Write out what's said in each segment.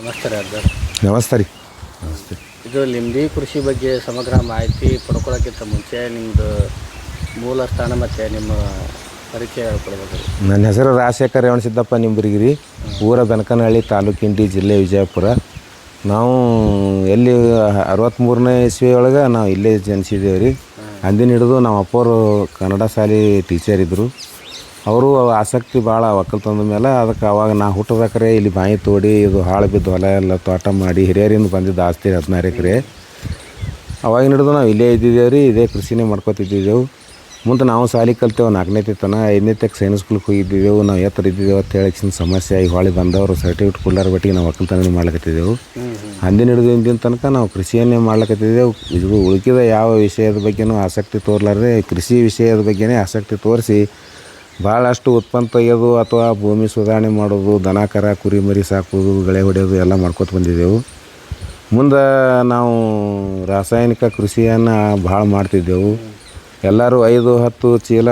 ನಮಸ್ತೆ ನಮಸ್ತೆ ರೀ. ನಮಸ್ತೆ. ಇದು ಲಿಂಬಿ ಕೃಷಿ ಬಗ್ಗೆ ಸಮಗ್ರ ಮಾಹಿತಿ ಪಡ್ಕೊಳ್ಳೋಕ್ಕಿಂತ ಮುಂಚೆ ನಿಮ್ಮದು ಮೂಲ ಸ್ಥಾನ ಮತ್ತು ನಿಮ್ಮ ಪರಿಚಯ ಹೇಳ್ಕೊಡ್ಬೇಕು ರೀ. ನನ್ನ ಹೆಸರು ರಾಜಶೇಖರ್ ರೇವಣಸಿದ್ದಪ್ಪ ನಿಂಬರಿಗಿರಿ ಊರ ಬೆನಕನಹಳ್ಳಿ ತಾಲೂಕಿಂಡಿ ಜಿಲ್ಲೆ ವಿಜಯಪುರ. ನಾವು ಎಲ್ಲಿ ಅರವತ್ತ್ಮೂರನೇ ಇಸ್ವಿ ಒಳಗೆ ನಾವು ಇಲ್ಲೇ ಜನಿಸಿದ್ದೇವೆ ರೀ. ಅಂದಿನ ಹಿಡಿದು ನಮ್ಮ ಅಪ್ಪವರು ಕನ್ನಡ ಶಾಲೆ ಟೀಚರ್ ಇದ್ದರು ಅವರು ಆಸಕ್ತಿ ಭಾಳ ಒಕ್ಕಲ್ತಂದ ಮೇಲೆ ಅದಕ್ಕೆ ಅವಾಗ ನಾ ಹುಟ್ಟಬೇಕ್ರೆ, ಇಲ್ಲಿ ಬಾಯಿ ತೋಡಿ, ಇದು ಹಾಳು ಬಿದ್ದು ಹೊಲ ಎಲ್ಲ ತೋಟ ಮಾಡಿ ಹಿರಿಯರಿಂದ ಬಂದಿದ್ದು ಆಸ್ತಿ ಹದಿನಾರು ಎಕರೆ. ಅವಾಗಿನ ಹಿಡಿದು ನಾವು ಇಲ್ಲೇ ಇದ್ದಿದ್ದೇವೆ ರೀ, ಇದೇ ಕೃಷಿನೇ ಮಾಡ್ಕೊತಿದ್ದಿದ್ದೆವು. ಮುಂದೆ ನಾವು ಸಾಲಿ ಕಲ್ತೇವೆ, ನಾಲ್ಕನೇ ತನ ಐದನೇ ತಕ್ಕ ಸೈನ್ಸ್ ಸ್ಕೂಲ್ಗೆ ಹೋಗಿದ್ದಿದ್ದೆವು, ನಾವು ಎತ್ತರ ಇದ್ದಿದ್ದೇವೆ ಅಂತ ಹೇಳಕ್ಕಿಂತ ಸಮಸ್ಯೆ ಆಗಿ ಹೊಳೆ ಬಂದವರು, ಸರ್ಟಿಫಿಕೇಟ್ ಕೊಡ್ಲಾರ ಬಟ್ಟಿಗೆ ನಾವು ಒಕ್ಕಲ್ತನ ಮಾಡ್ಲಕತ್ತಿದ್ದೆವು. ಅಂದಿನ ಹಿಡಿದು ಇಂದಿನ ತನಕ ನಾವು ಕೃಷಿಯನ್ನೇ ಮಾಡ್ಲಕತ್ತಿದ್ದೆವು. ಇದು ಉಳಿಕಿದ ಯಾವ ವಿಷಯದ ಬಗ್ಗೆನೂ ಆಸಕ್ತಿ ತೋರ್ಲಾರ್ದೆ ಕೃಷಿ ವಿಷಯದ ಬಗ್ಗೆನೇ ಆಸಕ್ತಿ ತೋರಿಸಿ ಭಾಳಷ್ಟು ಉತ್ಪನ್ನ ತೆಗೆಯೋದು ಅಥವಾ ಭೂಮಿ ಸುಧಾರಣೆ ಮಾಡೋದು, ದನ, ಕರ, ಕುರಿ, ಮರಿ ಸಾಕೋದು ಗಳೆ ಹೊಡೆಯೋದು ಎಲ್ಲ ಮಾಡ್ಕೊತ ಬಂದಿದ್ದೆವು. ಮುಂದೆ ನಾವು ರಾಸಾಯನಿಕ ಕೃಷಿಯನ್ನು ಭಾಳ ಮಾಡ್ತಿದ್ದೆವು. ಎಲ್ಲರೂ ಐದು, ಹತ್ತು ಚೀಲ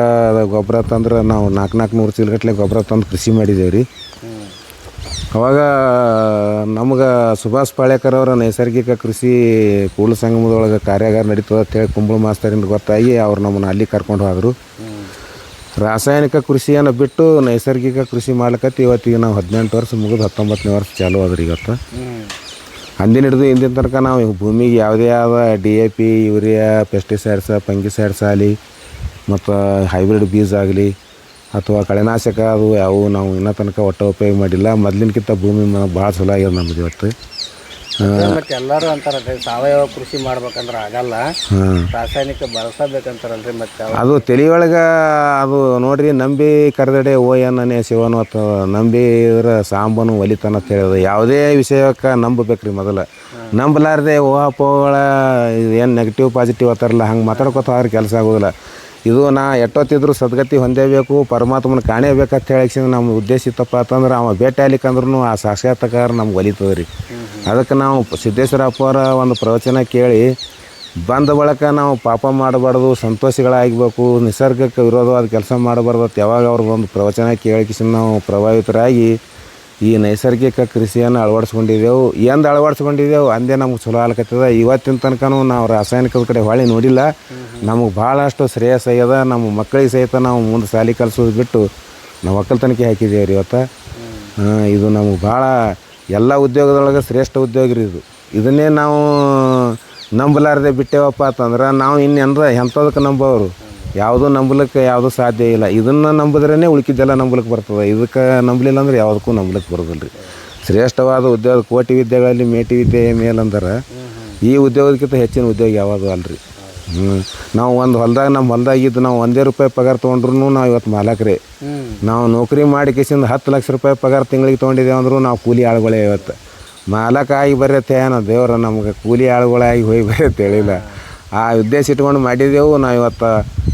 ಗೊಬ್ಬರ ತಂದ್ರೆ ನಾವು ನಾಲ್ಕು ನಾಲ್ಕು ನೂರು ಚೀಲಗಟ್ಟಲೆ ಗೊಬ್ಬರ ತಂದು ಕೃಷಿ ಮಾಡಿದ್ದೇವೆ ರೀ. ಅವಾಗ ನಮ್ಗೆ ಸುಭಾಷ್ ಪಾಳೇಕರ್ ಅವರ ನೈಸರ್ಗಿಕ ಕೃಷಿ ಕೂಡಲ ಸಂಗಮದೊಳಗೆ ಕಾರ್ಯಾಗಾರ ನಡೀತದೆ ಅಂತೇಳಿ ಕುಂಬಳ ಮಾಸ್ತರಿಂದ ಗೊತ್ತಾಗಿ ಅವ್ರು ನಮ್ಮನ್ನು ಅಲ್ಲಿ ಕರ್ಕೊಂಡು ಹೋದರು. ರಾಸಾಯನಿಕ ಕೃಷಿಯನ್ನು ಬಿಟ್ಟು ನೈಸರ್ಗಿಕ ಕೃಷಿ ಮಾಡ್ಲಿಕ್ಕತ್ತಿ ಇವತ್ತಿಗೆ ನಾವು ಹದಿನೆಂಟು ವರ್ಷ ಮುಗಿದು ಹತ್ತೊಂಬತ್ತನೇ ವರ್ಷ ಚಾಲು ಅದ್ರಿ ಇವತ್ತು. ಅಂದಿನ ಹಿಡಿದು ಇಂದಿನ ತನಕ ನಾವು ಭೂಮಿಗೆ ಯಾವುದೇ ಆದ D A P, urea pesticides fungicides ಆಗಲಿ, ಮತ್ತು ಹೈಬ್ರಿಡ್ ಬೀಜ ಆಗಲಿ, ಅಥವಾ ಕಳೆನಾಶಕ ಅದು ಯಾವುವು, ನಾವು ಇನ್ನೂ ತನಕ ಒಟ್ಟು ಉಪಯೋಗ ಮಾಡಿಲ್ಲ. ಮೊದಲಿನಕ್ಕಿಂತ ಭೂಮಿ ಭಾಳ ಚಲೋ ಆಗ್ಯದ ನಮ್ಮದು ಇವತ್ತು. ಮತ್ತು ಎಲ್ಲರೂ ಅಂತಾರಲ್ರಿ ಸಾವಯವ ಕೃಷಿ ಮಾಡ್ಬೇಕಂದ್ರೆ ಆಗಲ್ಲ. ರಾಸಾಯನಿಕ ಬಳಸಬೇಕಂತಾರಲ್ರಿ ಮತ್ತೆ ಅವ ಅದು ತಲೆಯೊಳಗೆ ಅದು ನೋಡ್ರಿ ನಂಬಿ ಕರೆದಡೆ ಓ ಅನ್ನನೇ ಶಿವನು ಅಥವಾ ನಂಬಿ ಇದ್ರ ಸಾಂಬನು ಒಲಿತನ ಅಂತ ಹೇಳೋದು ಯಾವುದೇ ವಿಷಯಕ್ಕೆ ನಂಬಬೇಕ್ರಿ ಮೊದಲು. ನಂಬಲಾರ್ದೆ ಓಹ ಇದು ಏನು ನೆಗೆಟಿವ್ ಪಾಸಿಟಿವ್ ಅತ್ತಾರಲ್ಲ ಹಂಗೆ ಮಾತಾಡ್ಕೊತ ಹೋದ್ರೆ ಕೆಲಸ ಆಗೋದಿಲ್ಲ. ಇದು ನಾ ಎಟ್ಟೊತ್ತಿದ್ರು ಸದ್ಗತಿ ಹೊಂದೇಬೇಕು ಪರಮಾತ್ಮನ ಕಾಣೇಬೇಕಂತ ಹೇಳಿ ನಮ್ಮ ಉದ್ದೇಶ ಇತ್ತಪ್ಪ ಅಂತಂದ್ರೆ ಅವ ಭೇಟಿ ಆಗ್ಲಿಕ್ಕಂದ್ರೂ ಆ ಸಾಕ್ಷಾತ್ಕಾರ ನಮ್ಗೆ ಒಲಿತದೆ ರೀ ಅದಕ್ಕೆ ನಾವು ಸಿದ್ದೇಶ್ವರಪ್ಪ ಅವರ ಒಂದು ಪ್ರವಚನ ಕೇಳಿ, ಬಂದ ಬಳಿಕ ನಾವು ಪಾಪ ಮಾಡಬಾರ್ದು, ಸಂತೋಷಗಳಾಗಬೇಕು, ನಿಸರ್ಗಕ್ಕೆ ವಿರೋಧವಾದ ಕೆಲಸ ಮಾಡಬಾರ್ದು ಯಾವಾಗ ಅವ್ರದ್ದು ಒಂದು ಪ್ರವಚನ ಕೇಳಿಕಿಸಿ ನಾವು ಪ್ರಭಾವಿತರಾಗಿ ಈ ನೈಸರ್ಗಿಕ ಕೃಷಿಯನ್ನು ಅಳವಡಿಸ್ಕೊಂಡಿದ್ದೆವು ಎಂದು ಅಳವಡಿಸ್ಕೊಂಡಿದ್ದೆವು ಅಂದೇ ನಮ್ಗೆ ಚಲೋ ಆಗ್ಲಕತ್ತದ. ಇವತ್ತಿನ ತನಕನೂ ನಾವು ರಾಸಾಯನಿಕದ ಕಡೆ ಹೊಳೆ ನೋಡಿಲ್ಲ. ನಮಗೆ ಭಾಳಷ್ಟು ಶ್ರೇಯಸ್ ಆಗ್ಯದ. ನಮ್ಮ ಮಕ್ಕಳಿಗೆ ಸಹಿತ ನಾವು ಮುಂದೆ ಸಾಲಿ ಕಲಿಸೋದು ಬಿಟ್ಟು ನಾವು ಒಕ್ಕಲ್ತನಕ್ಕೆ ಹಾಕಿದ್ದೇವೆ ರೀ ಇವತ್ತು. ಇದು ನಮಗೆ ಭಾಳ ಎಲ್ಲ ಉದ್ಯೋಗದೊಳಗೆ ಶ್ರೇಷ್ಠ ಉದ್ಯೋಗ ರೀ ಇದು. ಇದನ್ನೇ ನಾವು ನಂಬಲಾರದೆ ಬಿಟ್ಟೇವಪ್ಪ ಅಂತಂದ್ರೆ ನಾವು ಇನ್ನೆಂದ್ರೆ ಎಂಥದಕ್ಕೆ ನಂಬೋರು ಯಾವುದೂ ನಂಬಲಿಕ್ಕೆ ಯಾವುದೂ ಸಾಧ್ಯ ಇಲ್ಲ. ಇದನ್ನು ನಂಬಿದ್ರೇ ಉಳ್ಕಿದ್ದೆಲ್ಲ ನಂಬಲಿಕ್ಕೆ ಬರ್ತದೆ. ಇದಕ್ಕೆ ನಂಬಲಿಲ್ಲ ಅಂದ್ರೆ ಯಾವುದಕ್ಕೂ ನಂಬಲಿಕ್ಕೆ ಬರೋದಿಲ್ಲ ರೀ ಶ್ರೇಷ್ಠವಾದ ಉದ್ಯೋಗ, ಕೋಟಿ ವಿದ್ಯೆಗಳಲ್ಲಿ ಮೇಟಿ ವಿದ್ಯೆ ಮೇಲಂದ್ರೆ ಈ ಉದ್ಯೋಗಕ್ಕಿಂತ ಹೆಚ್ಚಿನ ಉದ್ಯೋಗ ಯಾವುದು ಅಲ್ರಿ. ಹ್ಞೂ ನಾವು ಒಂದು ಹೊಲ್ದಾಗ ನಮ್ಮ ಹೊಲ್ದಾಗಿದ್ದು ನಾವು ಒಂದೇ ರೂಪಾಯಿ ಪಗಾರ ತೊಗೊಂಡ್ರು ನಾವು ಇವತ್ತು ಮಾಲಕ್ರಿ. ನಾವು ನೌಕರಿ ಮಾಡಿ ಕಿಸಿಂದ ಹತ್ತು ಲಕ್ಷ ರೂಪಾಯಿ ಪಗಾರ ತಿಂಗಳಿಗೆ ತೊಗೊಂಡಿದ್ದೇವೆ ಅಂದ್ರೂ ನಾವು ಕೂಲಿ ಆಳುಗಳೇ ಇವತ್ತು. ಮಾಲಕ ಆಗಿ ಬರತ್ತೆ ಏನೋ ದೇವ್ರ ನಮ್ಗೆ, ಕೂಲಿ ಆಳುಗಳಾಗಿ ಹೋಗಿ ಬರತ್ತೆ ಹೇಳಿಲ್ಲ. ಆ ಉದ್ದೇಶ ಇಟ್ಕೊಂಡು ಮಾಡಿದೆವು ನಾವು ಇವತ್ತು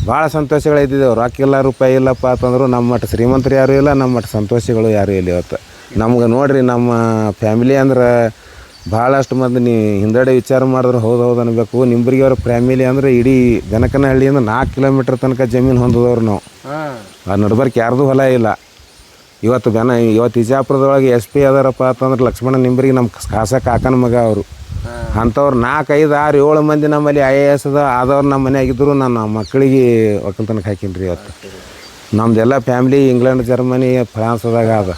ಭಾಳ ಸಂತೋಷಗಳಿದ್ದಿದ್ದೆವು. ರೊಕ್ಕ ಇಲ್ಲ ರೂಪಾಯಿ ಇಲ್ಲಪ್ಪ ಅಂತಂದ್ರು ನಮ್ಮ ಮಟ್ಟ ಶ್ರೀಮಂತರು ಯಾರೂ ಇಲ್ಲ ನಮ್ಮ ಮಟ್ಟ ಸಂತೋಷಗಳು ಯಾರೂ ಇಲ್ಲ ಇವತ್ತು. ನಮ್ಗೆ ನೋಡಿರಿ ನಮ್ಮ ಫ್ಯಾಮಿಲಿ ಅಂದ್ರೆ ಭಾಳಷ್ಟು ಮಂದಿ ನೀ ಹಿಂದಡೆ ವಿಚಾರ ಮಾಡಿದ್ರೆ ಹೌದು ಹೌದು ಅನ್ಬೇಕು. ನಿಂಬರಿಗೆ ಅವ್ರ ಫ್ಯಾಮಿಲಿ ಅಂದ್ರೆ ಇಡೀ ಜನಕನಹಳ್ಳಿಯಿಂದ ನಾಲ್ಕು ಕಿಲೋಮೀಟ್ರ್ ತನಕ ಜಮೀನು ಹೊಂದಿದವ್ರು ನಾವು. ಆ ನಡ್ಬರ್ಕ್ ಯಾರ್ದು ಹೊಲ ಇಲ್ಲ. ಇವತ್ತು ಬೆನ ಇವತ್ತು ಇಜಾಪುರದೊಳಗೆ ಎಸ್ ಪಿ ಅದಾರಪ್ಪ ಅಂತಂದ್ರೆ ಲಕ್ಷ್ಮಣ ನಿಂಬರಿಗೆ ನಮ್ಮ ಕಾಸ ಕಾಕನ ಮಗ ಅವರು. ಅಂಥವ್ರು ನಾಲ್ಕು ಐದು ಆರು ಏಳು ಮಂದಿ ನಮ್ಮಲ್ಲಿ ಐ ಎ ಎಸ್ ಅದ ಆದವ್ರು ನಮ್ಮ ಮನೆಯಾಗಿದ್ದರು ನಮ್ಮ ಮಕ್ಕಳಿಗೆ ಒಕ್ಕಲ್ತನಕ್ಕೆ ಹಾಕೀನಿ ರೀ ಇವತ್ತು. ನಮ್ಮದೆಲ್ಲ ಫ್ಯಾಮ್ಲಿ ಇಂಗ್ಲೆಂಡ್ ಜರ್ಮನಿ ಫ್ರಾನ್ಸ್ದಾಗ ಅದ.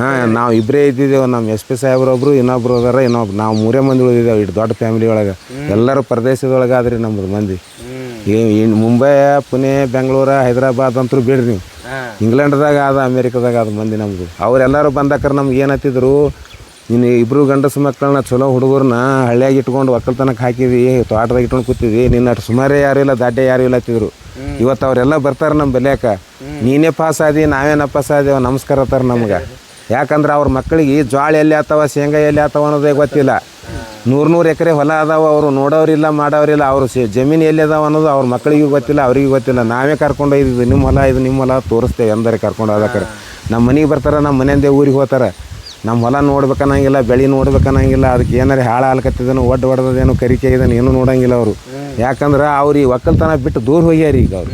ಹಾಂ ನಾವು ಇಬ್ಬರೇ ಇದ್ದಿದ್ದೇವೆ ನಮ್ಮ ಎಸ್ ಪಿ ಸಾಹೇಬ್ರೊಬ್ರು ಇನ್ನೊಬ್ರು ಅದಾರ ಇನ್ನೊಬ್ರು ನಾವು ಮೂರೇ ಮಂದಿ ಉಳಿದಿದ್ದೇವೆ ಇಷ್ಟು ದೊಡ್ಡ ಫ್ಯಾಮಿಲಿ ಒಳಗೆ. ಎಲ್ಲರೂ ಪ್ರದೇಶದೊಳಗೆ ಆದ್ರಿ ನಮ್ಮದು ಮಂದಿ. ಮುಂಬೈ ಪುಣೆ ಬೆಂಗಳೂರು ಹೈದರಾಬಾದ್ ಅಂತೂ ಬಿಡ್ರಿ. ನೀವು ಇಂಗ್ಲೆಂಡ್ದಾಗ ಅದ ಅಮೇರಿಕಾದಾಗ ಅದು ಮಂದಿ ನಮ್ಮದು ಅವರೆಲ್ಲರೂ ಬಂದಾಕರ ನಮ್ಗೆ ಏನತ್ತಿದ್ರು ನೀನು ಇಬ್ಬರು ಗಂಡಸು ಮಕ್ಕಳನ್ನ ಚಲೋ ಹುಡುಗರನ್ನ ಹಳ್ಳಿಯಾಗಿ ಇಟ್ಕೊಂಡು ಒಕ್ಕಲ್ತನಕ್ಕೆ ಹಾಕಿದ್ವಿ ತೋಟದಾಗ ಇಟ್ಕೊಂಡು ಕೂತಿದ್ವಿ ನಿನ್ನ ಅಷ್ಟು ಸುಮಾರೇ ಯಾರು ಇಲ್ಲ ದಾಡ್ಡೆ ಯಾರು ಇಲ್ಲ ಹತ್ತಿದ್ರು ಇವತ್ತು ಅವರೆಲ್ಲ ಬರ್ತಾರೆ ನಮ್ಮ ಬೆಲ್ಯಾಕ. ನೀನೇ ಪಾಸ್ ಆದಿ ನಾವೇನ ಪಾಸ್ ಆದೇವ ನಮಸ್ಕಾರ ಹತ್ತಾರ ನಮ್ಗೆ. ಯಾಕಂದ್ರೆ ಅವ್ರ ಮಕ್ಕಳಿಗೆ ಜ್ವಾಳ ಎಲ್ಲಿ ಆತವ ಶೇಂಗಾ ಎಲ್ಲಿ ಆತವ ಅನ್ನೋದೇ ಗೊತ್ತಿಲ್ಲ. ನೂರು ನೂರು ಎಕರೆ ಹೊಲ ಅದಾವ ಅವರು ನೋಡೋರಿಲ್ಲ ಮಾಡೋರಿಲ್ಲ ಅವರು ಜಮೀನು ಎಲ್ಲಿ ಅದಾವ ಅನ್ನೋದು ಅವ್ರ ಮಕ್ಕಳಿಗೂ ಗೊತ್ತಿಲ್ಲ ಅವ್ರಿಗೂ ಗೊತ್ತಿಲ್ಲ. ನಾವೇ ಕರ್ಕೊಂಡು ಇದು ನಿಮ್ಮ ಹೊಲ ಇದು ನಿಮ್ಮ ಹೊಲ ತೋರಿಸ್ತೇವೆ ಎಂದರೆ ಕರ್ಕೊಂಡು ಹೋದಕ್ರೆ. ನಮ್ಮ ಮನೆಗೆ ಬರ್ತಾರೆ ನಮ್ಮ ಮನೆಯಿಂದ ಊರಿಗೆ ಹೋಗ್ತಾರೆ. ನಮ್ಮ ಹೊಲ ನೋಡ್ಬೇಕನ್ನಂಗಿಲ್ಲ ಬೆಳೆ ನೋಡ್ಬೇಕನ್ನಂಗಿಲ್ಲ ಅದಕ್ಕೆ ಏನಾರ ಹಾಳು ಹಾಲ್ಕತ್ತಿದನು ಒಡ್ಡ ಹೊಡೆದೇನು ಕರಿಕೆ ಇದನ್ನು ಏನೂ ನೋಡಂಗಿಲ್ಲ ಅವರು. ಯಾಕಂದ್ರೆ ಅವ್ರು ಈ ಒಕ್ಕಲ್ತನ ಬಿಟ್ಟು ದೂರ ಹೋಗ್ಯಾರ ಈಗ ಅವರು.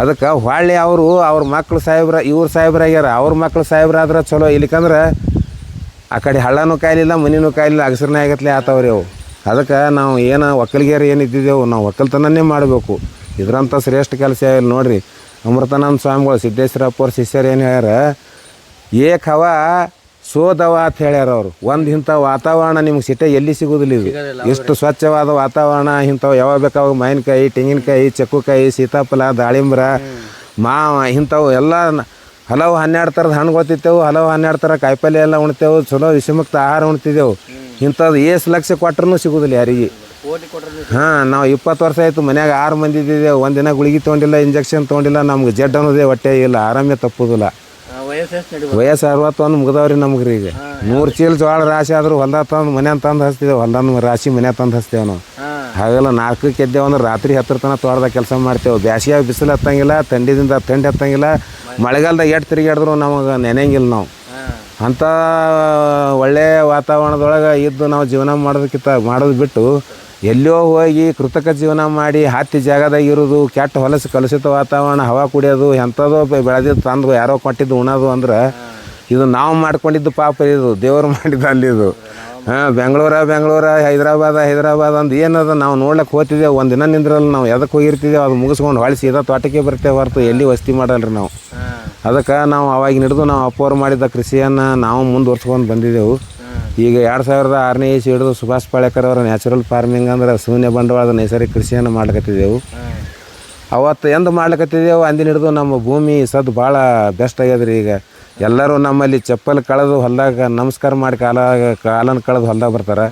ಅದಕ್ಕೆ ಹೊಳ್ಳಿ ಅವರು ಅವ್ರ ಮಕ್ಳು ಸಾಹೇಬ್ರ ಇವ್ರು ಸಾಹೇಬ್ರಾಗ್ಯಾರ ಅವ್ರ ಮಕ್ಳು ಸಾಹೇಬ್ರಾದ್ರೆ ಚಲೋ. ಇಲ್ಲಿಕಂದ್ರೆ ಆ ಕಡೆ ಹಳ್ಳನೂ ಕಾಯಲಿಲ್ಲ ಮನಿನೂ ಕಾಯಲಿಲ್ಲ ಅಗಸರನೇ ಆಗತ್ಲೆ ಆತವ್ರಿ ಅವು. ಅದಕ್ಕೆ ನಾವು ಏನು ಒಕ್ಕಲಿಗೇರು ಏನು ಇದ್ದಿದ್ದೇವು ನಾವು ಒಕ್ಕಲ್ತನನೇ ಮಾಡಬೇಕು. ಇದರಂಥ ಶ್ರೇಷ್ಠ ಕೆಲಸ ಇಲ್ಲ ನೋಡಿರಿ. ಅಮೃತಾನಂದ ಸ್ವಾಮಿಗಳು ಸಿದ್ದೇಶ್ವರಪ್ಪ ಅವ್ರ ಶಿಷ್ಯರು ಏನು ಹೇಳ್ಯಾರ ಏಕ್ ಹವ ಸೋದವ ಅಂತ ಹೇಳ್ಯಾರ ಅವರು. ಒಂದು ಇಂಥ ವಾತಾವರಣ ನಿಮ್ಗೆ ಸಿಟೆ ಎಲ್ಲಿ ಸಿಗೋದಿಲ್ಲ ಇದು. ಎಷ್ಟು ಸ್ವಚ್ಛವಾದ ವಾತಾವರಣ ಇಂಥವು ಯಾವಾಗ ಬೇಕಾವಾಗ ಮಾವಿನಕಾಯಿ ತೆಂಗಿನಕಾಯಿ ಚಕ್ಕುಕಾಯಿ ಸೀತಾಫಲ ದಾಳಿಂಬ್ರ ಮಾವ ಇಂಥವು ಎಲ್ಲ ಹಲವು ಹನ್ನೆರಡು ಥರದ ಹಣ್ಣುಗಳು ಗೊತ್ತಿದ್ದೆವು ಹಲವು ಹನ್ನೆರಡು ಥರ ಕಾಯಿಪಲ್ಯ ಎಲ್ಲ ಉಣ್ತೇವೆ ಚಲೋ ವಿಷಮುಕ್ತ ಆಹಾರ ಉಣ್ತಿದ್ದೆವು. ಇಂಥದ್ದು ಏಸು ಲಕ್ಷ ಕೊಟ್ರೂ ಸಿಗೋದಿಲ್ಲ ಯಾರಿಗೆ. ಹಾಂ ನಾವು ಇಪ್ಪತ್ತು ವರ್ಷ ಆಯಿತು ಮನ್ಯಾಗ ಆರು ಮಂದಿ ಇದ್ದಿದ್ದೇವೆ. ಒಂದಿನ ಗುಳಿಗೆ ತೊಗೊಂಡಿಲ್ಲ ಇಂಜೆಕ್ಷನ್ ತೊಗೊಂಡಿಲ್ಲ ನಮ್ಗೆ ಜಡ್ ಅನ್ನೋದೇ ಹೊಟ್ಟೆ ಇಲ್ಲ ಆರಾಮ್ಯ ತಪ್ಪುದಿಲ್ಲ. ವಯಸ್ಸು ಅರವತ್ತೊಂದು ಮುಗ್ದವ್ರಿ ನಮ್ಗೆ ರೀ ಈಗ ನೂರು ಚೀಲ ಜೋಳ ರಾಶಿ ಆದ್ರೂ ಹೊಲ್ದಾಗ ತಂದು ಮನ್ಯಾಗ ತಂದು ಹಚ್ತಿದ್ದೇವೆ ಹೊಲ್ದಾನ ರಾಶಿ ಮನ್ಯಾಗ ತಂದು ಹಚ್ತೇವೆ ನಾವು. ಹಾಗೆಲ್ಲ ನಾಲ್ಕಕ್ಕೆ ಎದ್ದೇವೆ ಅಂದ್ರೆ ರಾತ್ರಿ ಹತ್ತಿರ ತನಕ ತೋಟದಾಗ ಕೆಲಸ ಮಾಡ್ತೇವೆ. ಬ್ಯಾಸಿಗೆ ಬಿಸಿಲು ಹತ್ತಂಗಿಲ್ಲ ಥಂಡಿದಿಂದ ಥಂಡಿ ಹತ್ತಂಗಿಲ್ಲ. ಮಳೆಗಾಲದಾಗ ಎಷ್ಟು ತಿರುಗಾಡಿದ್ರು ನಮಗೆ ನೆನೆಯಂಗಿಲ್ಲ ನಾವು. ಅಂಥ ಒಳ್ಳೆಯ ವಾತಾವರಣದೊಳಗೆ ಇದ್ದು ನಾವು ಜೀವನ ಮಾಡೋದಕ್ಕಿಂತ ಮಾಡೋದು ಬಿಟ್ಟು ಎಲ್ಲೋ ಹೋಗಿ ಕೃತಕ ಜೀವನ ಮಾಡಿ ಹತ್ತಿ ಜಾಗದಾಗ ಇರೋದು ಕೆಟ್ಟ ಹೊಲಸು ಕಲುಷಿತ ವಾತಾವರಣ ಹವಾ ಕುಡಿಯೋದು ಎಂಥದೋ ಬೆಳೆದಿದ್ದು ತಂದು ಯಾರೋ ಕೊಟ್ಟಿದ್ದು ಉಣೋದು ಅಂದ್ರೆ ಇದು ನಾವು ಮಾಡ್ಕೊಂಡಿದ್ದು ಪಾಪ ಇದು ದೇವರು ಮಾಡಿದ್ದು ಅಲ್ಲಿ ಇದು. ಹಾಂ ಬೆಂಗಳೂರ ಬೆಂಗಳೂರ ಹೈದ್ರಾಬಾದ ಹೈದ್ರಾಬಾದ್ ಅಂದು ಏನದ ನಾವು ನೋಡ್ಲಿಕ್ಕೆ ಹೋಗ್ತಿದ್ದೇವೆ ಒಂದು ದಿನ ನಿಂದ್ರಲ್ಲ ನಾವು ಎದಕ್ಕೆ ಹೋಗಿರ್ತಿದ್ದೇವೆ ಅದು ಮುಗಿಸ್ಕೊಂಡು ಹೊಳಿಸಿ ಇದ ತೋಟಕ್ಕೆ ಬರ್ತೇವೆ ಹೊರತು ಎಲ್ಲಿ ವಸ್ತಿ ಮಾಡಲ್ರಿ ನಾವು. ಅದಕ್ಕೆ ನಾವು ಅವಾಗಿನ ಹಿಡಿದು ನಾವು ಅಪ್ಪವ್ರು ಮಾಡಿದ ಕೃಷಿಯನ್ನು ನಾವು ಮುಂದುವರ್ಸ್ಕೊಂಡು ಬಂದಿದ್ದೆವು. ಈಗ ಎರಡು ಸಾವಿರದ ಆರನೇ ಇಸಿ ಹಿಡಿದು ಸುಭಾಷ್ ಪಾಳೇಕರ್ ಅವರ ನ್ಯಾಚುರಲ್ ಫಾರ್ಮಿಂಗ್ ಅಂದ್ರೆ ಶೂನ್ಯ ಬಂಡವಾಳದ ನೈಸರ್ಗಿಕ ಕೃಷಿಯನ್ನು ಮಾಡ್ಲಕತ್ತಿದ್ದೆವು. ಅವತ್ತು ಎಂದು ಮಾಡ್ಲಕತ್ತಿದ್ದೆವು? ಅಂದಿನ ಹಿಡಿದು ನಮ್ಮ ಭೂಮಿ ಸದ್ದು ಭಾಳ ಬೆಸ್ಟ್ ಆಗ್ಯದ್ರಿ ಈಗ. ಎಲ್ಲರೂ ನಮ್ಮಲ್ಲಿ ಚಪ್ಪಲ್ ಕಳೆದು ಹೊಲ್ದಾಗ ನಮಸ್ಕಾರ ಮಾಡಿ ಕಾಲ ಕಾಲನ್ನು ಕಳೆದು ಹೊಲ್ದಾಗ ಬರ್ತಾರೆ.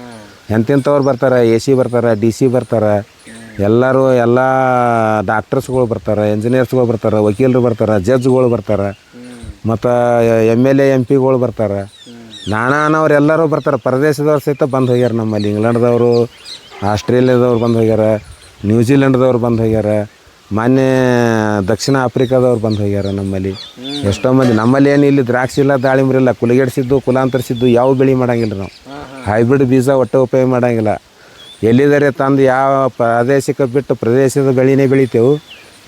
ಎಂತೆಂಥವ್ರು ಬರ್ತಾರೆ? ಎ ಸಿ ಬರ್ತಾರೆ, ಡಿ ಸಿ ಬರ್ತಾರೆ. ಎಲ್ಲರೂ ಎಲ್ಲ ಡಾಕ್ಟರ್ಸ್ಗಳು ಬರ್ತಾರೆ ಇಂಜಿನಿಯರ್ಸ್ಗಳು ಬರ್ತಾರೆ, ವಕೀಲರು ಬರ್ತಾರೆ ಜಡ್ಜ್ಗಳು ಬರ್ತಾರೆ. ಮತ್ತು ಎಂ ಎಲ್ ಎ ಎಂ ಪಿಗಳು ಬರ್ತಾರೆ. ನಾನಾನವ್ರು ಎಲ್ಲರೂ ಬರ್ತಾರೆ. ಪರದೇಶದವ್ರು ಸಹಿತ ಬಂದು ಹೋಗ್ಯಾರ ನಮ್ಮಲ್ಲಿ. ಇಂಗ್ಲೆಂಡ್ದವರು ಆಸ್ಟ್ರೇಲಿಯಾದವ್ರು ಬಂದು ಹೋಗ್ಯಾರ ನ್ಯೂಜಿಲೆಂಡ್ದವ್ರು ಬಂದು ಹೋಗ್ಯಾರ ಮೊನ್ನೆ ದಕ್ಷಿಣ ಆಫ್ರಿಕಾದವ್ರು ಬಂದು ಹೋಗ್ಯಾರ ನಮ್ಮಲ್ಲಿ. ಎಷ್ಟೋ ಮಂದಿ. ನಮ್ಮಲ್ಲಿ ಏನು ಇಲ್ಲಿ ದ್ರಾಕ್ಷಿ ಇಲ್ಲ ದಾಳಿಂಬ್ರಿ ಇಲ್ಲ ಕುಲಗೆಡಿಸಿದ್ದು ಕುಲಾಂತರಿಸಿದ್ದು ಯಾವ ಬೆಳೆ ಮಾಡಂಗಿಲ್ಲ ನಾವು. ಹೈಬ್ರಿಡ್ ಬೀಜ ಒಟ್ಟು ಉಪಯೋಗ ಮಾಡಂಗಿಲ್ಲ. ಎಲ್ಲಿದರೆ ತಂದು ಯಾವ ಪ್ರಾದೇಶಿಕ ಬಿಟ್ಟು ಪ್ರದೇಶದ ಬೆಳೆನೇ ಬೆಳಿತೇವೆ.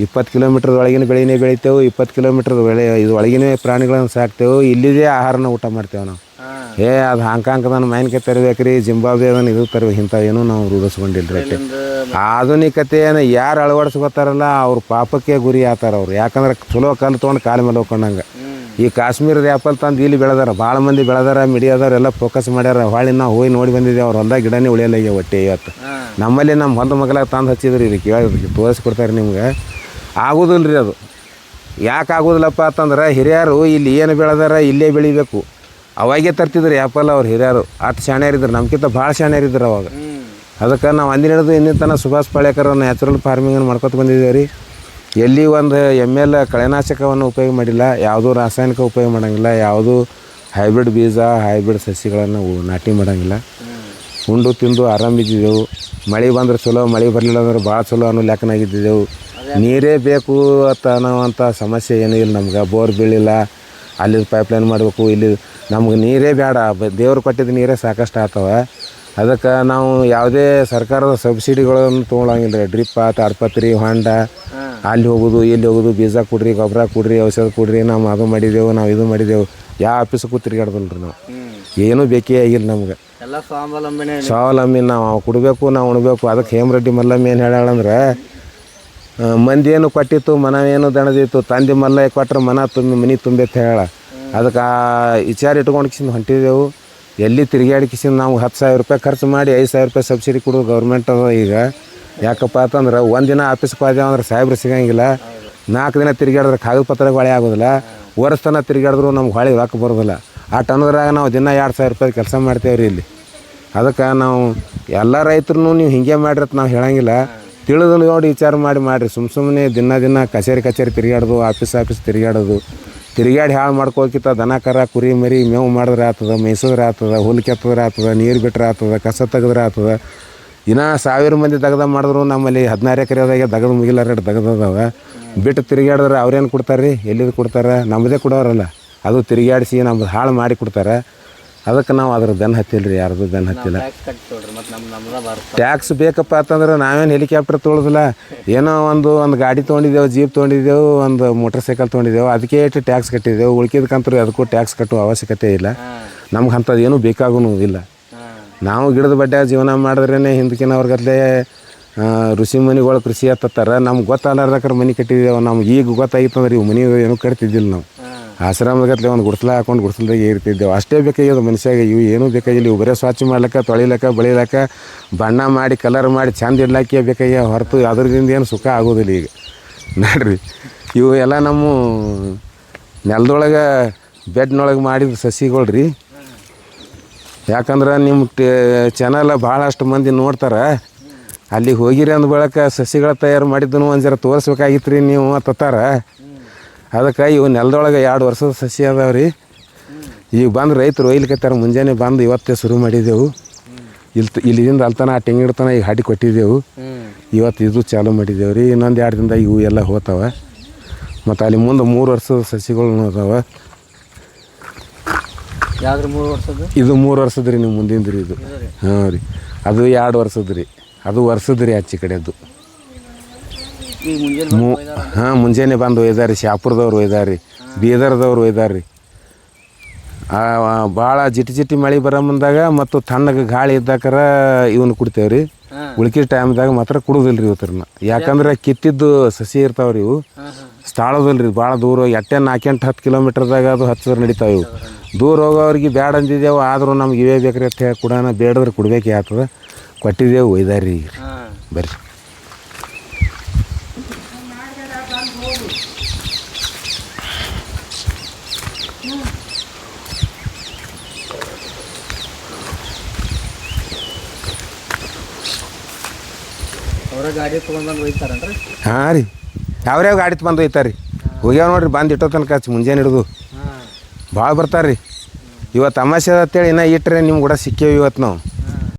ಇಪ್ಪತ್ತು ಕಿಲೋಮೀಟ್ರ್ ಒಳಗಿನ ಬೆಳೆನೇ ಬೆಳಿತೇವೆ. ಇಪ್ಪತ್ತು ಕಿಲೋಮೀಟ್ರ್ ಬೆಳೆ ಇದು ಒಳಗಿನ ಪ್ರಾಣಿಗಳನ್ನು ಸಾಕ್ತೇವೆ. ಇಲ್ಲಿದೇ ಆಹಾರನ ಊಟ ಮಾಡ್ತೇವೆ ನಾವು. ಏ ಅದು ಹಾಂಕಾಂಗ್ದನ ಮೈನ್ಕೆ ತರಬೇಕು ರೀ ಅದನ್ನು ಇದು ತರಬೇಕು ಏನೂ ನಾವು ರೂಢಿಸ್ಕೊಂಡಿಲ್ಲ ರೀ ಇಲ್ಲಿಂದ ಆಧುನಿಕತೆಯನ್ನು ಯಾರು ಅಳವಡಿಸ್ಕೋತಾರಲ್ಲ ಅವ್ರ ಪಾಪಕ್ಕೆ ಗುರಿ ಆತಾರ ಅವ್ರು. ಯಾಕಂದ್ರೆ ಚಲೋ ಕಲ್ಲು ತೊಗೊಂಡು ಕಾಲ ಮೇಲೆ ಹೋಗ್ಕೊಂಡಂಗೆ ಈ ಕಾಶ್ಮೀರದ ಆ್ಯಪಲ್ ತಂದು ಇಲ್ಲಿ ಬೆಳೆದಾರ ಭಾಳ ಮಂದಿ ಬೆಳೆದಾರ ಮಿಡಿಯಾದವ್ರು ಎಲ್ಲ ಫೋಕಸ್ ಮಾಡ್ಯಾರ ಹೊಳ್ಳಿ ನಾವು ಹೋಗಿ ನೋಡಿ ಬಂದಿದ್ದೇವೆ ಅವ್ರು ಹೊಲ್ದಾಗ ಗಿಡನೇ ಉಳಿಯಲ್ಲ ಒಟ್ಟೆ ಇವತ್ತು. ನಮ್ಮಲ್ಲಿ ನಮ್ಮ ಹೊಲದ ಮಗಲಾಗ ತಂದು ಹಚ್ಚಿದ್ರಿ ಇದಕ್ಕೆ ಕೇಳಿ ತೋರಿಸ್ಕೊಡ್ತಾರೆ ನಿಮ್ಗೆ. ಆಗೋದಿಲ್ಲ ರೀ ಅದು. ಯಾಕೆ ಆಗೋದಿಲ್ಲಪ್ಪ ಅಂತಂದ್ರೆ ಹಿರಿಯರು ಇಲ್ಲಿ ಏನು ಬೆಳೆದಾರ ಇಲ್ಲೇ ಬೆಳಿಬೇಕು. ಅವಾಗೇ ತರ್ತಿದ್ರು ಆ್ಯಪಲ್ ಅವ್ರು ಹಿರಿಯರು. ಅಷ್ಟು ಶಾಣ್ಯರಿದ್ರು ನಮ್ಗಿಂತ ಭಾಳ ಶಾಣ್ಯರಿದ್ರು ಅವಾಗ. ಅದಕ್ಕೆ ನಾವು ಅಂದಿನ ಹಿಡಿದು ಇನ್ನಿನ ತನಕ ಸುಭಾಷ್ ಪಾಳೇಕರ್ ನ್ಯಾಚುರಲ್ ಫಾರ್ಮಿಂಗನ್ನು ಮಾಡ್ಕೊತ ಬಂದಿದ್ದೇವೆ ರೀ. ಎಲ್ಲಿ ಒಂದು ಎಂ ಎಲ್ ಕಳೆನಾಶಕವನ್ನು ಉಪಯೋಗ ಮಾಡಿಲ್ಲ, ಯಾವುದೂ ರಾಸಾಯನಿಕ ಉಪಯೋಗ ಮಾಡೋಂಗಿಲ್ಲ, ಯಾವುದೂ ಹೈಬ್ರಿಡ್ ಬೀಜ, ಹೈಬ್ರಿಡ್ ಸಸಿಗಳನ್ನು ನಾಟಿ ಮಾಡೋಂಗಿಲ್ಲ. ಉಂಡು ತಿಂದು ಆರಾಮಿದ್ದಿದ್ದೆವು ಮಳೆ ಬಂದ್ರೆ ಚಲೋ, ಮಳೆ ಬರಲಿಲ್ಲ ಅಂದ್ರೆ ಭಾಳ ಚಲೋ ಅನ್ನೋ ಲೆಕ್ಕನಾಗಿದ್ದಿದ್ದೆವು ನೀರೇ ಬೇಕು ಅಂತ ಅನ್ನೋವಂಥ ಸಮಸ್ಯೆ ಏನೂ ಇಲ್ಲ ನಮ್ಗೆ. ಬೋರ್ ಬೀಳಿಲ್ಲ. ಅಲ್ಲಿ ಪೈಪ್ಲೈನ್ ಮಾಡಬೇಕು ಇಲ್ಲಿ ನಮ್ಗೆ ನೀರೇ ಬೇಡ ದೇವ್ರು ಕೊಟ್ಟಿದ್ದ ನೀರೇ ಸಾಕಷ್ಟು ಆಗ್ತವೆ. ಅದಕ್ಕೆ ನಾವು ಯಾವುದೇ ಸರ್ಕಾರದ ಸಬ್ಸಿಡಿಗಳನ್ನು ತೊಗೊಳಂಗಿಲ್ಲ ರೀ ಡ್ರಿಪ್ಪ ತಾಡ್ಪತ್ರಿ ಹೊಂಡ. ಅಲ್ಲಿ ಹೋಗೋದು ಇಲ್ಲಿ ಹೋಗೋದು ಬೀಜ ಕೊಡ್ರಿ ಗೊಬ್ಬರ ಕೊಡ್ರಿ ಔಷಧ ಕೊಡ್ರಿ ನಾವು ಅದು ಮಾಡಿದೆವು ನಾವು ಇದು ಮಾಡಿದೆವು. ಯಾವ ಆಫೀಸಕ್ಕೂ ತಿರುಗಾಡ್ದಲ್ಲ ರೀ ನಾವು ಏನೂ ಬೇಕೇ ಆಗಿಲ್ಲ ನಮ್ಗೆ. ಸ್ವಾವಲಂಬಿ ನಾವು ಕೊಡಬೇಕು ನಾವು ಉಣ್ಬೇಕು. ಅದಕ್ಕೆ ಹೇಮರೆಡ್ಡಿ ಮಲ್ಲಮ್ಮ ಏನು ಹೇಳಂದ್ರೆ ಮಂದಿ ಏನು ಕೊಟ್ಟಿತ್ತು ಏನು ದಣದಿತ್ತು, ತಂದೆ ಮಲ್ಲ ಕೊಟ್ಟರೆ ಮನ ತುಂಬಿ, ಮನೆ ತುಂಬೈತೆ ಹೇಳ. ಅದಕ್ಕೆ ಆ ವಿಚಾರ ಇಟ್ಕೊಂಡು ಕಿಸಿಂದ ಹೊಂಟಿದ್ದೆವು ಎಲ್ಲಿ ತಿರುಗಾಡಿ ಕಿಸಿಂದ ನಾವು ಹತ್ತು ಸಾವಿರ ರೂಪಾಯಿ ಖರ್ಚು ಮಾಡಿ, ಐದು ಸಾವಿರ ರೂಪಾಯಿ ಸಬ್ಸಿಡಿ ಕೊಡೋದು ಗೌರ್ಮೆಂಟ್ ಅದ ಈಗ. ಯಾಕಪ್ಪ ಅಂತಂದ್ರೆ ಒಂದಿನ ಆಫೀಸ್ಗೆ ಹೋದೇವು ಅಂದ್ರೆ ಸಾಹೇಬ್ರು ಸಿಗಂಗಿಲ್ಲ. ನಾಲ್ಕು ದಿನ ತಿರುಗಾಡಿದ್ರೆ ಕಾಗದ ಪತ್ರ ಹೊಳೆ ಆಗೋದಿಲ್ಲ. ವರ್ಷತನ ತಿರುಗಾಡಿದ್ರು ನಮ್ಗೆ ಹೊಳೆ ರೊಕ್ಕ ಬರೋದಿಲ್ಲ. ಆ ಟನ್ನದ್ರಾಗ ನಾವು ದಿನ ಎರಡು ಸಾವಿರ ರೂಪಾಯಿ ಕೆಲಸ ಮಾಡ್ತೇವೆ ರೀ ಇಲ್ಲಿ. ಅದಕ್ಕೆ ನಾವು ಎಲ್ಲ ರೈತರು ನೀವು ಹಿಂಗೆ ಮಾಡಿರತ್ತೆ ನಾವು ಹೇಳಂಗಿಲ್ಲ. ತಿಳಿದು ನೋಡಿ ವಿಚಾರ ಮಾಡಿ ಮಾಡಿರಿ. ಸುಮ್ಮ ಸುಮ್ಮನೆ ದಿನ ದಿನ ಕಚೇರಿ ಕಚೇರಿ ತಿರುಗಾಡೋದು ಆಫೀಸ್ ಆಫೀಸ್ ತಿರುಗಾಡೋದು ತಿರುಗಾಡಿ ಹಾಳು ಮಾಡ್ಕೋಕಿತ್ತ ದನ ಕರ, ಕುರಿ ಮರಿ ಮೇವು ಮಾಡಿದ್ರೆ ಆತದ ಮೇಯ್ಸಿದ್ರೆ ಆತದ, ಹುಲ್ಲು ಕೆತ್ತದ್ರೆ ಆತದ, ನೀರು ಬಿಟ್ಟರೆ ಆತದ, ಕಸ ತೆಗೆದ್ರೆ ಆತದ. ಇನ್ನು ಸಾವಿರ ಮಂದಿ ದಗದ ಮಾಡಿದ್ರು, ನಮ್ಮಲ್ಲಿ ಹದಿನಾರು ಎಕರೆದಾಗೆ ದಗದ ಮುಗಿಲ ರೇಟ್ ದಗದದಾವ ಬಿಟ್ಟು ತಿರುಗಾಡಿದ್ರೆ ಅವ್ರೇನು ಕೊಡ್ತಾರೆ ರೀ ಎಲ್ಲಿದು ಕೊಡ್ತಾರೆ? ನಮ್ಮದೇ ಕೊಡೋರಲ್ಲ. ಅದು ತಿರುಗಾಡಿಸಿ ನಮ್ಮದು ಹಾಳು ಮಾಡಿ ಕೊಡ್ತಾರೆ. ಅದಕ್ಕೆ ನಾವು ಅದ್ರ ದನ ಹತ್ತಿಲ್ಲ. ರೀ ಯಾರ್ದು ಬೆನ್ನು ಹತ್ತಿಲ್ಲ ಟ್ಯಾಕ್ಸ್ ಬೇಕಪ್ಪ ಅಂತಂದ್ರೆ ನಾವೇನು ಹೆಲಿಕಾಪ್ಟರ್ ತೊಳೋದಿಲ್ಲ ಏನೋ ಒಂದು ಒಂದು ಗಾಡಿ ತೊಗೊಂಡಿದ್ದೆವು ಜೀಪ್ ತೊಗೊಂಡಿದ್ದೆವು ಒಂದು ಮೋಟರ್ ಸೈಕಲ್ ತೊಗೊಂಡಿದ್ದೆವು ಅದಕ್ಕೆ ಇಟ್ಟು ಟ್ಯಾಕ್ಸ್ ಕಟ್ಟಿದ್ದೆವು. ಉಳ್ಕಿದ್ಕಂತೂ ಅದಕ್ಕೂ ಟ್ಯಾಕ್ಸ್ ಕಟ್ಟುವ ಅವಶ್ಯಕತೆ ಇಲ್ಲ. ನಮ್ಗೆ ಅಂಥದ್ದು ಏನೂ ಬೇಕಾಗೂ ಇಲ್ಲ. ನಾವು ಗಿಡದ ಬಡ್ಡೆ ಜೀವನ ಮಾಡಿದ್ರೇ ಹಿಂದಕ್ಕಿನವ್ರಿಗತ್ಲೆ ಋಷಿ ಮನೆಗಳು ಕೃಷಿ ಹತ್ತಾರ ನಮ್ಗೆ ಗೊತ್ತಾಗ್ಲಾರ್ದಕ್ರ ಮನೆ ಕಟ್ಟಿದ್ದೇವೆ ನಮ್ಗೆ ಈಗ ಗೊತ್ತಾಗಿತ್ತು ಅಂದ್ರೆ ಇವು ಮನೆ ಏನೂ ಕಟ್ತಿದ್ದಿಲ್ಲ ನಾವು. ಆಶ್ರಮದಗತ್ಲೆ ಒಂದು ಗುಡ್ಸ್ಲ ಹಾಕೊಂಡು ಗುಡ್ಸಲ್ದಾಗ ಇರ್ತಿದ್ದೆವು. ಅಷ್ಟೇ ಬೇಕಾಗ್ಯದ ಮನುಷ್ಯಾಗ ಇವು ಏನೂ ಬೇಕಾಗಿಲ್ಲ. ಇವು ಬರೀ ಸ್ವಚ್ಛ ಮಾಡ್ಲಿಕ್ಕೆ, ತೊಳಿಲಕ್ಕ, ಬಳಿಲಕ್ಕ, ಬಣ್ಣ ಮಾಡಿ ಕಲರ್ ಮಾಡಿ ಚಂದ ಇಡ್ಲಾಕೆ ಬೇಕಾಗ್ಯ ಹೊರತು ಅದರಿಂದ ಏನು ಸುಖ ಆಗೋದಿಲ್ಲ ಈಗ. ನೋಡ್ರಿ, ಇವು ಎಲ್ಲ ನಮ್ಮ ನೆಲದೊಳಗೆ ಬೆಡ್ನೊಳಗೆ ಮಾಡಿದ ಸಸಿಗಳು ರೀ ಯಾಕಂದ್ರೆ ನಿಮ್ಮ ಚಾನಲ್ ಭಾಳಷ್ಟು ಮಂದಿ ನೋಡ್ತಾರೆ. ಅಲ್ಲಿಗೆ ಹೋಗಿರಿ ಅಂದ ಬಳಕ ಸಸಿಗಳ ತಯಾರು ಮಾಡಿದ್ದನ್ನು ಒಂದು ಜರ ತೋರಿಸ್ಬೇಕಾಗಿತ್ತು ರೀ ನೀವು ತತ್ತಾರ. ಅದಕ್ಕೆ ಇವು ನೆಲದೊಳಗೆ ಎರಡು ವರ್ಷದ ಸಸಿ ಅದಾವೆ ರೀ ಈಗ ಬಂದು ರೈತರು ಒಯ್ಲಿಕತ್ತಾರ ಮುಂಜಾನೆ ಬಂದು ಇವತ್ತೇ ಶುರು ಮಾಡಿದೆವು ಇಲ್ಲಿ ಇಲ್ಲಿಂದ ಅಲ್ತನ ಆ ತೆಂಗಿಡ್ತನ ಈಗ ಹಾಡಿ ಕೊಟ್ಟಿದ್ದೆವು. ಇವತ್ತು ಇದು ಚಾಲೂ ಮಾಡಿದ್ದೇವೆ ರೀ ಇನ್ನೊಂದು ಎರಡು ದಿನದಾಗ ಇವು ಎಲ್ಲ ಹೋಗ್ತಾವೆ ಮತ್ತು ಅಲ್ಲಿ ಮುಂದೆ ಮೂರು ವರ್ಷದ ಸಸಿಗಳು ಅದಾವೆ ಮೂರು ವರ್ಷದ್ದು? ಇದು ಮೂರು ವರ್ಷದ ರೀ ನೀವು ಮುಂದಿನ ರೀ ಇದು ಹಾಂ ರೀ. ಅದು ಎರಡು ವರ್ಷದ ರೀ ಅದು ವರ್ಷದ ರೀ ಆಚೆ ಕಡೆದು. ಮೂ ಹಾಂ ಮುಂಜಾನೆ ಬಂದು ಒಯ್ದಾರಿ ಶಾಪುರದವ್ರು ಒಯ್ದಾರಿ ಬೀದರ್ದವ್ರು ಒಯ್ದಾರಿ ಭಾಳ ಜಿಟಿ ಜಿಟಿ ಮಳೆ ಬರೋ ಮುಂದಾಗ ಮತ್ತು ತಣ್ಣಗೆ ಗಾಳಿ ಇದ್ದಾಕರ ಇವನು ಕುಡ್ತೇವೆ ರೀ ಉಳ್ಕಿದ ಟೈಮ್ದಾಗ ಮಾತ್ರ ಕುಡುದಿಲ್ಲ ರೀ ಇವತ್ತರನ್ನ ಯಾಕಂದ್ರೆ? ಕಿತ್ತಿದ್ದು ಸಸಿ ಇರ್ತಾವೆ ರೀ ಇವು ಸ್ಥಳದಲ್ರಿ ಭಾಳ ದೂರ ಎಟ್ಟೆ ನಾಲ್ಕೆಂಟು ಹತ್ತು ಕಿಲೋಮೀಟ್ರ್ದಾಗ ಅದು ಹಚ್ಚಿದ್ರೆ ನಡೀತಾವೆ ಇವು. ದೂರ ಹೋಗೋರಿಗೆ ಬೇಡ ಅಂದಿದ್ದೇವು ಆದರೂ ನಮ್ಗೆ ಇವೇ ಬೇಕ್ರಿ ಅಂತ ಹೇಳಿ ಕುಡೋಣ ಬೇಡದ್ರೆ ಕೊಡ್ಬೇಕು ಆಗ್ತದೆ ಕೊಟ್ಟಿದ್ದೇವು ಒಯ್ದಾರಿ ಬರ್ರಿ ಅವರ ಗಾಡಿ ತೊಗೊಂಡ್ಬಂದು ಒಯ್ತಾರನ್ರಿ? ಹಾಂ ರೀ. ಯಾವ್ಯಾವ ಗಾಡಿ ಬಂದು ಒಯ್ತಾರೆ ರೀ ಹೋಗ್ಯಾವ ನೋಡ್ರಿ ಬಂದು ಇಟ್ಟೋ ತನಕ ಮುಂಜಾನೆ ಹಿಡಿದು. ಭಾಳ ಬರ್ತಾರೆ ರೀ ಇವತ್ತು ಅಮಾಸೆ ಅಂತೇಳಿ ಇನ್ನೂ ಇಟ್ಟರೆ ನಿಮ್ಗೆ ಕೂಡ ಸಿಕ್ಕೇವು ಇವತ್ತು ನಾವು.